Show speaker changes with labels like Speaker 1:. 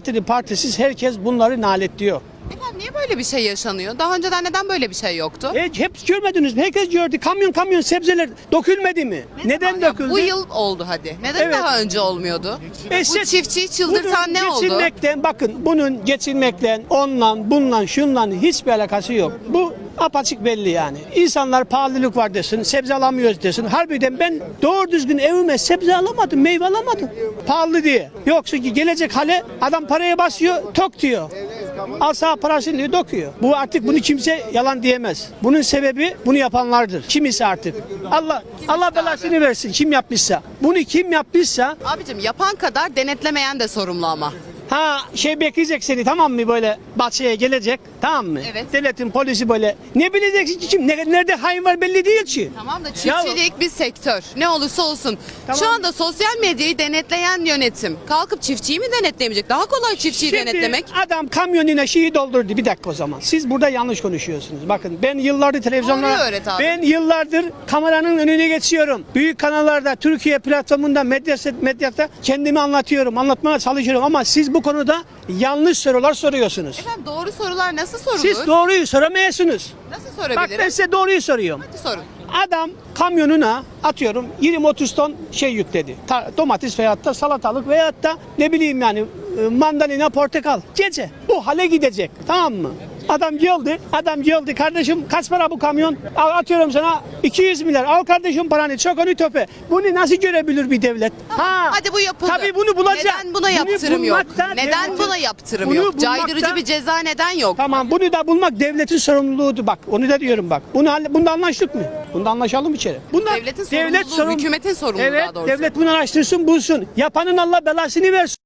Speaker 1: Partili partisiz herkes bunları naletliyor.
Speaker 2: Efendim niye böyle bir şey yaşanıyor? Daha önceden neden böyle bir şey yoktu?
Speaker 1: E, hep görmediniz mi? Herkes gördü. Kamyon kamyon sebzeler dökülmedi mi?
Speaker 2: Ne
Speaker 1: Neden
Speaker 2: zaman ya?
Speaker 1: döküldü?
Speaker 2: Bu yıl oldu hadi. Neden
Speaker 1: Evet.
Speaker 2: daha önce olmuyordu?
Speaker 1: E,
Speaker 2: bu
Speaker 1: siz-
Speaker 2: çiftçiyi çıldırtan ne oldu?
Speaker 1: Geçinmekten bakın bunun geçinmekten onunla bununla şunla hiçbir alakası yok. Bu apaçık belli yani. İnsanlar pahalılık var desin, sebze alamıyoruz desin. Harbiden ben doğru düzgün evime sebze alamadım, meyve alamadım. Pahalı diye. Yoksa ki gelecek hale adam paraya basıyor, tok diyor. Al sağ parasını dokuyor. Bu artık bunu kimse yalan diyemez. Bunun sebebi bunu yapanlardır. Kimisi artık. Allah Allah belasını versin kim yapmışsa. Bunu kim yapmışsa
Speaker 2: Abicim yapan kadar denetlemeyen de sorumlu ama.
Speaker 1: Ha şey bekleyecek seni tamam mı böyle bahçeye gelecek tamam mı?
Speaker 2: Evet.
Speaker 1: Devletin polisi böyle ne bileceksin ki kim ne- nerede hain var belli değil ki.
Speaker 2: Tamam da çiftçilik bir sektör. Ne olursa olsun.
Speaker 1: Tamam.
Speaker 2: Şu anda sosyal medyayı denetleyen yönetim kalkıp çiftçiyi mi denetleyemeyecek? Daha kolay çiftçiyi
Speaker 1: Şimdi
Speaker 2: denetlemek.
Speaker 1: adam kamyonuna şeyi doldurdu bir dakika o zaman. Siz burada yanlış konuşuyorsunuz. Bakın ben yıllardır televizyonlara
Speaker 2: Doğruyu öğret abi.
Speaker 1: ben yıllardır kameranın önüne geçiyorum. Büyük kanallarda Türkiye platformunda medyaset medyada kendimi anlatıyorum. Anlatmaya çalışıyorum ama siz bu konuda yanlış sorular soruyorsunuz.
Speaker 2: Efendim doğru sorular nasıl sorulur?
Speaker 1: Siz doğruyu soramıyorsunuz.
Speaker 2: Nasıl
Speaker 1: Bak ben
Speaker 2: sorabilirim?
Speaker 1: size doğruyu soruyorum.
Speaker 2: Hadi sorun.
Speaker 1: Adam kamyonuna atıyorum 20-30 ton şey yükledi. Ta- domates veyahut da salatalık veyahut da ne bileyim yani e, mandalina, portakal. Gece bu hale gidecek tamam mı? Adam geldi, adam geldi. Kardeşim kaç para bu kamyon? Al atıyorum sana 200 milyar. Al kardeşim paranı, çok onu töpe. Bunu nasıl görebilir bir devlet? Ha.
Speaker 2: Hadi bu yapıldı.
Speaker 1: Tabii bunu bulacak.
Speaker 2: Neden buna yaptırım yok? Neden buna yaptırım
Speaker 1: bunu
Speaker 2: yok? Caydırıcı bir ceza neden yok?
Speaker 1: Tamam bunu da bulmak devletin sorumluluğudu bak. Onu da diyorum bak. Bunu bunda anlaştık mı? Bunda anlaşalım içeri. Bunda
Speaker 2: Devletin sorumluluğu, hükümetin sorumluluğu
Speaker 1: evet,
Speaker 2: daha doğrusu.
Speaker 1: Devlet bunu araştırsın, bulsun. Yapanın Allah belasını versin.